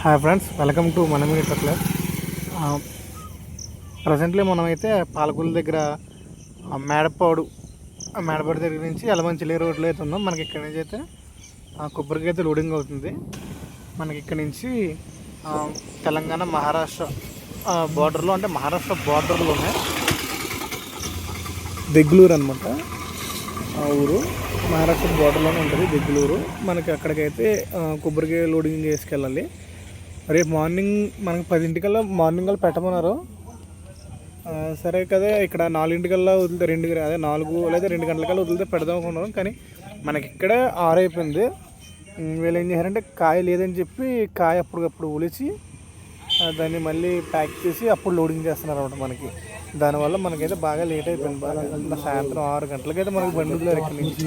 Hi friends welcome to మనమిని ట్రక్ల presently మనమైతే పాలకూల దగ్గర మేడపాడు మేడపాడు దగ్గర నుంచి ఎలమంచిలి రోడ్లో అయితే ఉందో మనకి ఇక్కడ నుంచి అయితే కొబ్బరికి అయితే లోడింగ్ అవుతుంది. మనకి ఇక్కడ నుంచి తెలంగాణ మహారాష్ట్ర బార్డర్లో అంటే మహారాష్ట్ర బార్డర్లోనే దెగ్గులూరు అనమాట ఆ ఊరు మహారాష్ట్ర బార్డర్లోనే ఉంటుంది దెగ్గులూరు. మనకి అక్కడికైతే కొబ్బరికాయ లోడింగ్ చేసుకెళ్ళాలి. రేపు మార్నింగ్ మనకి పదింటికల్లా మార్నింగ్ కల్లా పెట్టమన్నారు. సరే కదా ఇక్కడ నాలుగింటికల్లా వదిలితే రెండు అదే నాలుగు లేదా రెండు గంటలకల్లా వదిలితే పెడదాం అనుకున్నాం. కానీ మనకి ఇక్కడే ఆరైపోయింది. వీళ్ళు ఏం చేశారంటే కాయ లేదని చెప్పి కాయ అప్పటికప్పుడు ఒలిచి దాన్ని మళ్ళీ ప్యాక్ చేసి అప్పుడు లోడింగ్ చేస్తున్నారు అనమాట మనకి. దానివల్ల మనకైతే బాగా లేట్ అయిపోయింది. బాగా సాయంత్రం ఆరు గంటలకైతే మనకి బండి వదిలేరు ఇక్కడి నుంచి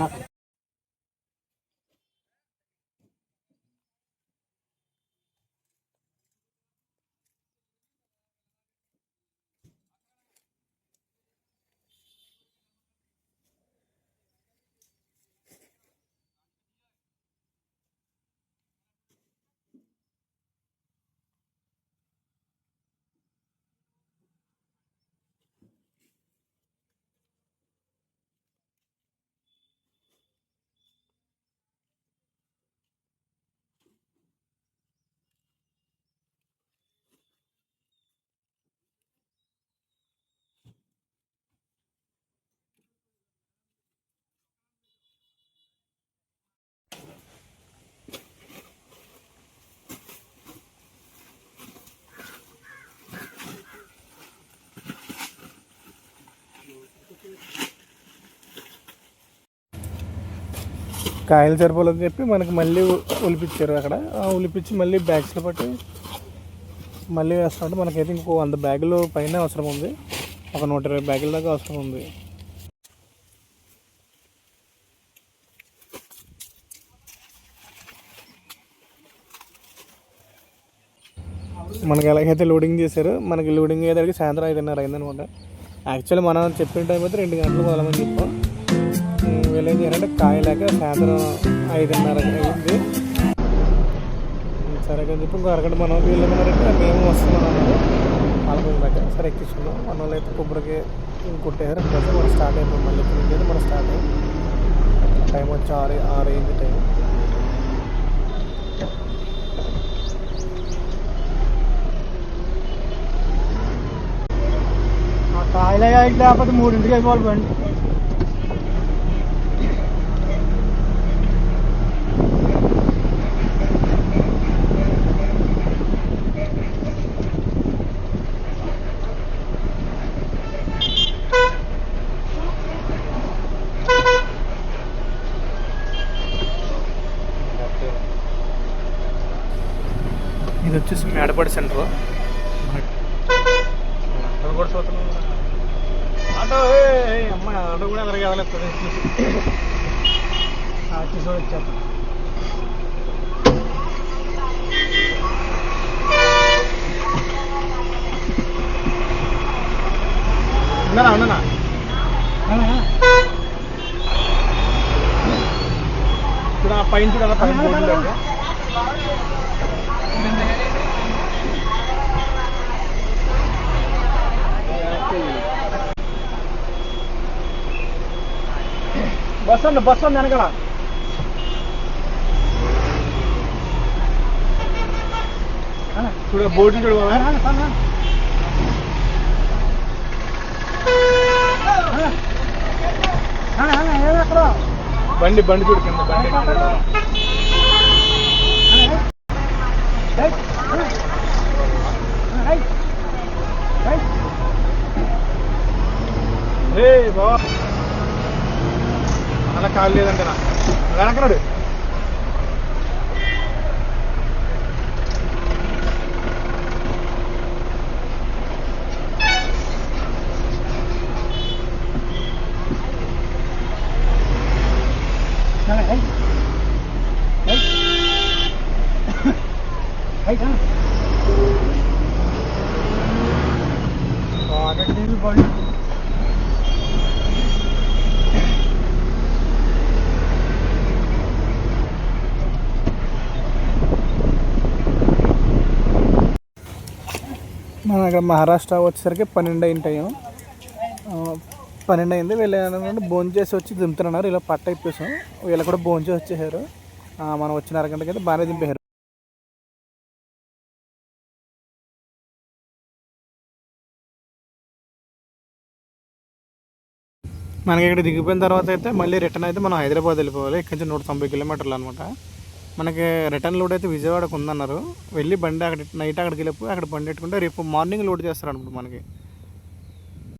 కాయలు సరిపోలేదని చెప్పి మనకి మళ్ళీ ఉలిపించారు అక్కడ. ఉలిపించి మళ్ళీ బ్యాగ్స్లో పట్టి మళ్ళీ వేస్తామంటే మనకైతే ఇంకో వంద బ్యాగులు పైన అవసరం ఉంది. ఒక నూట ఇరవై బ్యాగుల దాకా అవసరం ఉంది. మనకి ఎలాగైతే లోడింగ్ చేశారు మనకి లోడింగ్ అయ్యేదానికి సాయంత్రం ఐదున్నర అయిందనమాట యాక్చువల్లీ మనం చెప్పిన టైం అయితే రెండు గంటలు మొదలమని చెప్పాం. వీళ్ళు ఏం చేయాలంటే కాయలేక సాయంత్రం ఐదున్నర అయింది సరే అని చెప్పి ఇంకో అరగంట మనం వీళ్ళు ఏమన్నారంటే మేము వస్తున్నాం అన్నారు. పాలకొండ దాకా సరే ఎక్కించుకున్నాం. మన వాళ్ళు అయితే కొబ్బరికి కొట్టేసారు ఇప్పుడైతే మనం స్టార్ట్ అయిపోయింది మళ్ళీ ఇప్పుడు నుంచి అయితే మనం స్టార్ట్ అయ్యాం. టైం వచ్చి ఆరు ఆరు అయింది టైం. కాయలు లేకపోతే మూడింటికి అయిపోవాలి బండి ఇది వచ్చేసి మేడపాడి సెంటర్. కూడా ఆటో అమ్మ ఆటో కూడా అలాగే అవ్వలేదు తీసుకొని వచ్చాను ఉన్నానా ఉన్నానా ఇప్పుడు ఆ పైన చూడాలి పైన బోర్డు బస్ ఉంది బస్ ఉంది వెనకాల. చూడ బోర్డు చూడు. బండి బండి చూడు కింద బండి. అలా కాలు లేదంటే నా వెనకనాడు బండి మనం ఇక్కడ మహారాష్ట్ర వచ్చేసరికి పన్నెండు అయిన టైం పన్నెండు అయింది. వీళ్ళు ఏంటంటే వచ్చి దింపుతున్నారు. ఇలా పట్ట ఇప్పేసాం. వీళ్ళు కూడా భోంచేసి వచ్చేసారు. మనం వచ్చిన అరగంటకి అయితే బాగానే దింపేశారు. మనకి ఇక్కడ దిగిపోయిన తర్వాత అయితే మళ్ళీ రిటర్న్ అయితే మనం హైదరాబాద్ వెళ్ళిపోవాలి. ఇక్కడ నుంచి నూట తొంభై కిలోమీటర్లు అనమాట. మనకి రిటర్న్ లోడ్ అయితే విజయవాడకు ఉందన్నారు. వెళ్ళి బండి అక్కడ నైట్ అక్కడికి వెళ్ళిపోయి అక్కడ బండి పెట్టుకుంటే రేపు మార్నింగ్ లోడ్ చేస్తారు అనమాట మనకి.